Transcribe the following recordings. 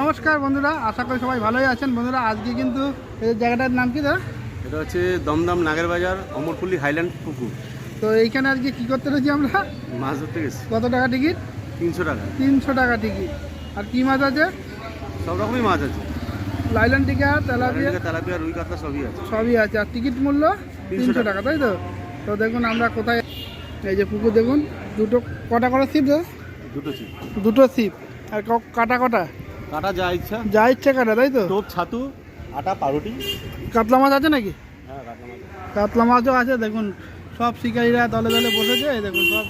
নমস্কার বন্ধুরা আশা করি সবাই ভালোই আছেন। বন্ধুরা আজকে কিন্তু এই জায়গাটার নাম কি দাদা এটা হচ্ছে দমদম নাগের বাজার অমরপল্লী হাইল্যান্ড পুকুর। তো এইখানে আজকে কি করতে রয়েছি আমরা? মাছ ধরতে গেছি। কত টাকা টিকিট? তিনশো টাকা। তিনশো টাকা টিকিট। আর কি মাছ আছে? সব রকমই মাছ আছে। লাইলন টিকা তেলাপিয়া? তেলাপিয়া রুই কাতলা সবই আছে। সবই আছে। আর টিকিট মূল্য? তিনশো টাকা। তাই তো? তো দেখুন আমরা কোথায় এই যে পুকুর দেখুন দুটো কটা কটা সিপ দাদা দুটো ছিল দুটো সিপ আর কাটা কটা? কাটা যা ইচ্ছা। যা ইচ্ছে কাটা তাই তো? টোপ ছাতু আটা পাউরুটি। কাতলা মাছ আছে নাকি? হ্যাঁ কাতলা মাছও আছে দেখুন সব শিকারীরা দলে দলে বসেছে দেখুন সব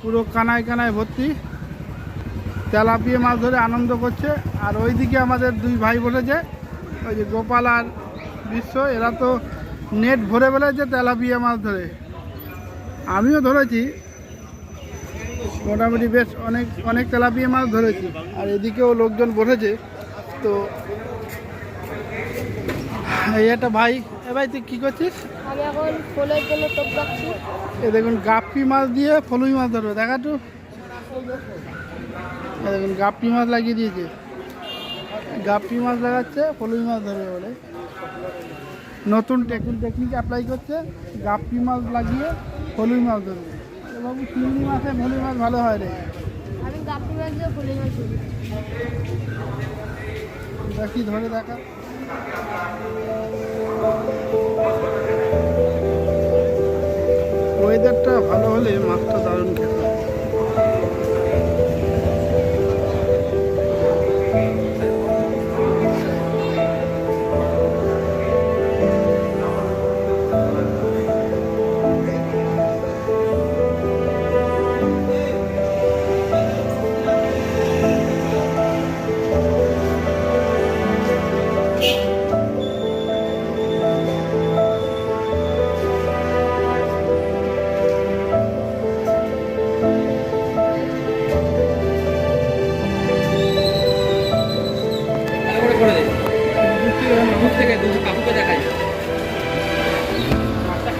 পুরো কানায় কানায় ভর্তি। তেলাপিয়ে মাছ ধরে আনন্দ করছে আর ওইদিকে আমাদের দুই ভাই বসেছে ওই যে গোপাল আর বিশ্ব এরা তো নেট ভরে ফেলেছে তেলাপিয়া মাছ ধরে। আমিও ধরেছি মোটামুটি বেশ অনেক অনেক তেলাপিয়া মাছ ধরেছি। আর এদিকেও লোকজন বসেছে তো এই একটা ভাই এ ভাই তুই কী করছিস? আমি এখন ফোনের জন্য টোপ যাচ্ছি এ দেখুন গাপ্পি মাছ দিয়ে ফলুই মাছ ধরবে দেখা তো দেখুন গাপ্পি মাছ লাগিয়ে দিয়েছে। গাপ্পি মাছ লাগাচ্ছে ফলুই মাছ ধরবে বলে। নতুন টেকনিক টেকনিক অ্যাপ্লাই করছে গাপ্পি মাছ লাগিয়ে ফলুই মাছ ধরবে। বাবু চিংড়ি মাছে ফলুই মাছ ভালো হয় রে। আমি গাপ্পি মাছ দিয়ে ফুলে মাছ দেখি ধরে দেখা? ওয়েদারটা ভালো হলে মাছটা দারুণ খেতে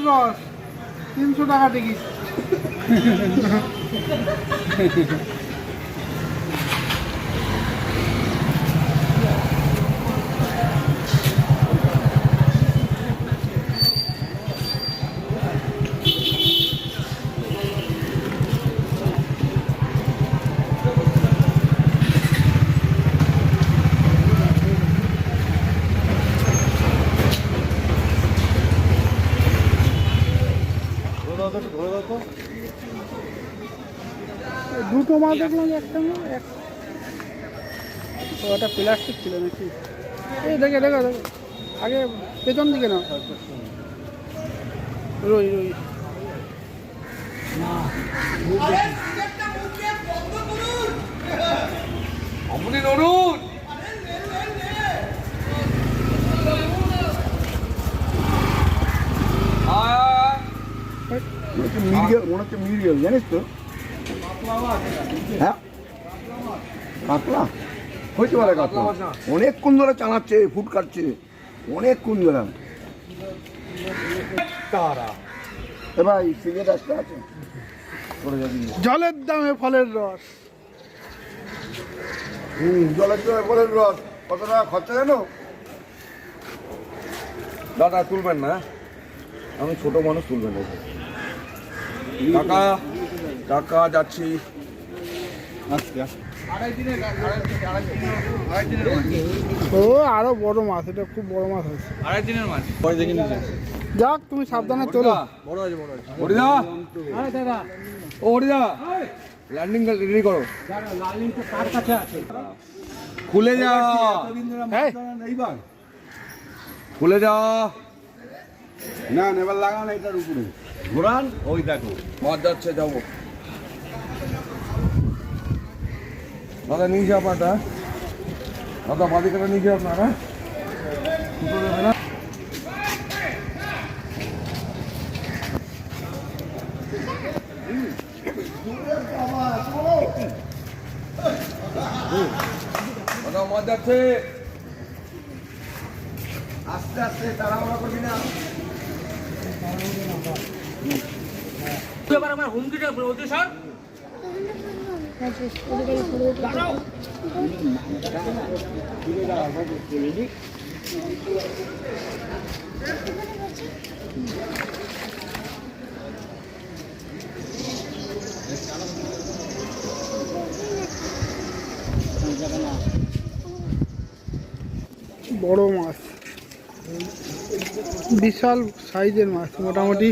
ফলের রস তিনশো টাকা টিকিট। দুটো মাছ দেখলাম যে একটা এক ওটা প্লাস্টিক ছিল নাকি? এই দেখে দেখো দেখো। আগে পেছন দিকে না রই রই। মিরিয়াল মনে হচ্ছে মিরিয়াল জানিস তো? হ্যাঁ? কাতলা? হইতে পারে কাতলা। অনেকক্ষণ ধরে চালাচ্ছে ফুট কাটছে। অনেকক্ষণ ধরে। এ ভাই সিগারেট আসতে আছে? জলের দামে ফলের রস। হুম জলের জন্য বলেন রস। কত টাকা খরচা জানো? দাদা তুলবেন না। আমি ছোট মানুষ তুলবেন না। টাকা টাকা যাচ্ছি। ও আরও বড় মাছ এটা খুব বড় মাছ আছে আড়াই দিনের মাছ পরে দেখে নিচ্ছি যাক তুমি সাবধানে চলো হরিদা ও হরিদা ল্যান্ডিং রেডি করো। খুলে যা খুলে যা না নেবার লাগাও না এটার উপরে। ঘোরান, ওই দেখো। মাছ যাচ্ছে যাব। দাদা, নিয়ে যা পাটা। দাদা, বাদিকাটা নিয়ে যাও আপনার। হ্যাঁ দুটো দেবে না দাদা মাছ যাচ্ছে আস্তে আস্তে তাড়াহুড়া করবি না বড় মাছ। বিশাল সাইজের মাছ মোটামুটি।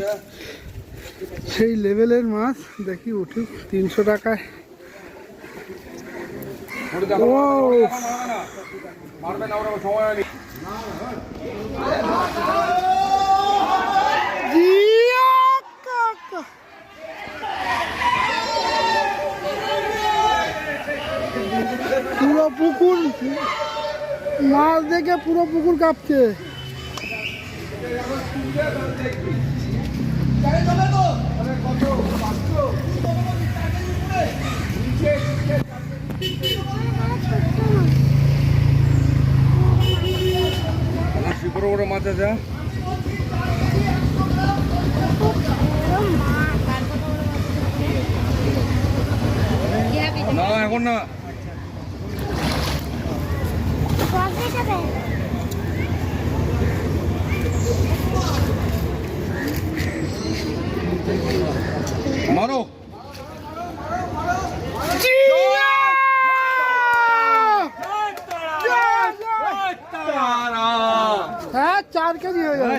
সেই লেভেলের মাছ দেখি উঠুক তিনশো টাকায়। পুরো পুকুর মাছ দেখে পুরো পুকুর কাঁপছে শিকড় করে মাছ আছে? না এখন না মারো হ্যাঁ চার কেজি হয়ে যাবে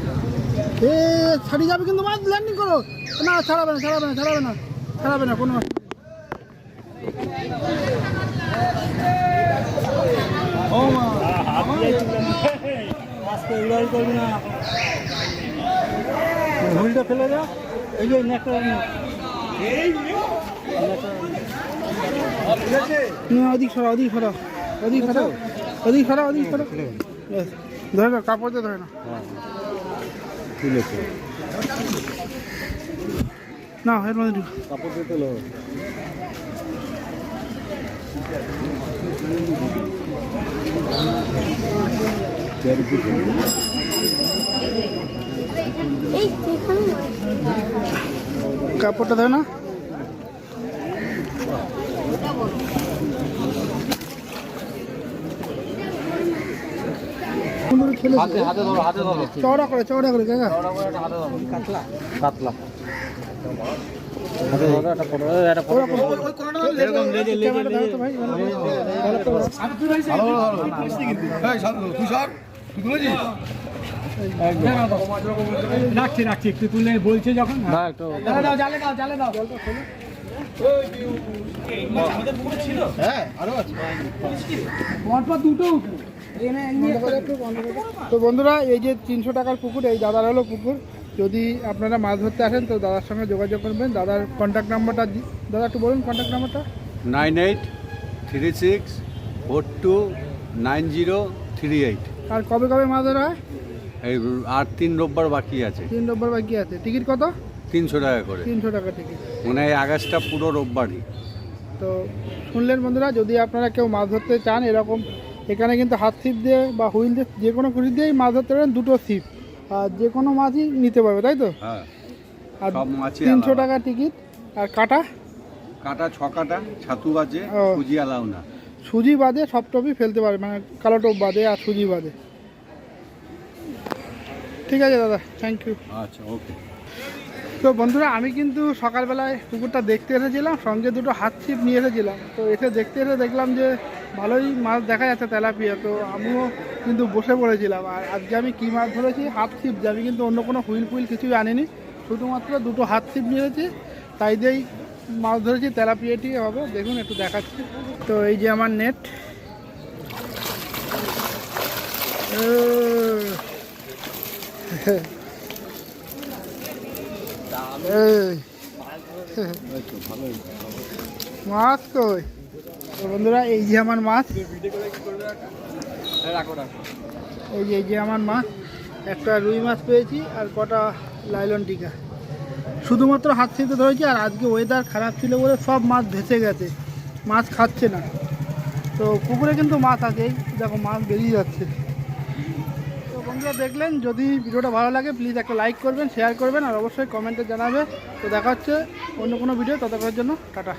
এ ছাড়ি যাবে কিন্তু মাছ ল্যান্ডিং করো। না, ছাড়াবে না ছাড়াবে না ছাড়াবে না ছাড়াবে না, কোনো মাছ হুইলটা ফেলে দাও। এই যে নেকটা না, ওদিক সরা ওদিক সরা ওদিক সরা ওদিক সরা ওদিক সরা। ধরে না কাপড় ধরে না না এর মধ্যে কাপড় এই এখানে কাপড়টা ধরে না? সুন্দর খেলে চওড়া করে চওড়া করে কাকা ওরা করে- ক্যামেরা ধরো। তো ভাই, ভালো করে। ভালো। করে। তুই সর। তুই তুলেছিস রাখছি রাখছি একটু তুলে বলছে যখন। তো বন্ধুরা এই যে তিনশো টাকার পুকুর এই দাদার হলো পুকুর। যদি আপনারা মাছ ধরতে আসেন তো দাদার সঙ্গে যোগাযোগ করবেন। দাদার কন্ট্যাক্ট নাম্বারটা দাদা একটু বলুন কন্ট্যাক্ট নাম্বারটা nine eight three six four two nine zero three eight. আর কবে কবে মাছ ধরা হয়? এই আর তিন রোববার বাকি আছে। তিন রোববার বাকি আছে। টিকিট কত? তিনশো টাকা করে। তিনশো টাকা টিকিট। মানে এই আগস্টটা পুরো রোববারই। তো শুনলেন বন্ধুরা যদি আপনারা কেউ মাছ ধরতে চান এরকম এখানে কিন্তু হাত ছিপ দিয়ে বা হুইল দিয়ে যে কোনো খুশি দিয়েই মাছ ধরতে পারেন দুটো ছিপ। আর যে কোনো মাছই নিতে পারবে তাই তো? হ্যাঁ। আর তিনশো টাকা টিকিট। আর কাটা? কাটা ছ কাটা ছাতু ও। সুজি আলাও না। সুজি বাদে সব টপই ফেলতে পারে মানে কালো টপ বাদে আর সুজি বাদে। ঠিক আছে দাদা থ্যাংক ইউ আচ্ছা ওকে। তো বন্ধুরা, আমি কিন্তু সকালবেলায় পুকুরটা দেখতে এসেছিলাম, সঙ্গে দুটো হাত ছিপ নিয়ে এসেছিলাম। তো এসে দেখতে এসে দেখলাম যে ভালোই মাছ দেখা যাচ্ছে তেলাপিয়া। তো আমিও কিন্তু বসে পড়েছিলাম। আর আজকে আমি কী মাছ ধরেছি? হাত ছিপ যে আমি কিন্তু অন্য কোনো হুইল ফুইল কিছুই আনিনি। শুধুমাত্র দুটো হাত ছিপ নিয়েছি তাই দিয়েই মাছ ধরেছি, তেলাপিয়াটি হবে। দেখুন, একটু দেখাচ্ছি। তো এই যে আমার নেট। এই মাছ কই? তো বন্ধুরা এই যে আমার মাছ। এই যে এই যে আমার মাছ। একটা রুই মাছ পেয়েছি আর কটা লাইলন টিকা। শুধুমাত্র হাত ছিঁড়তে ধরেছি আর আজকে ওয়েদার খারাপ ছিল বলে সব মাছ ভেসে গেছে। মাছ খাচ্ছে না। তো পুকুরে কিন্তু মাছ আছে দেখো মাছ বেরিয়ে যাচ্ছে। বন্ধুরা দেখলেন, যদি ভিডিওটা ভালো লাগে প্লিজ একটা লাইক করবেন শেয়ার করবেন, আর অবশ্যই কমেন্টে জানাবে। তো দেখা হচ্ছে অন্য কোনো ভিডিও ততক্ষণের জন্য, টাটা।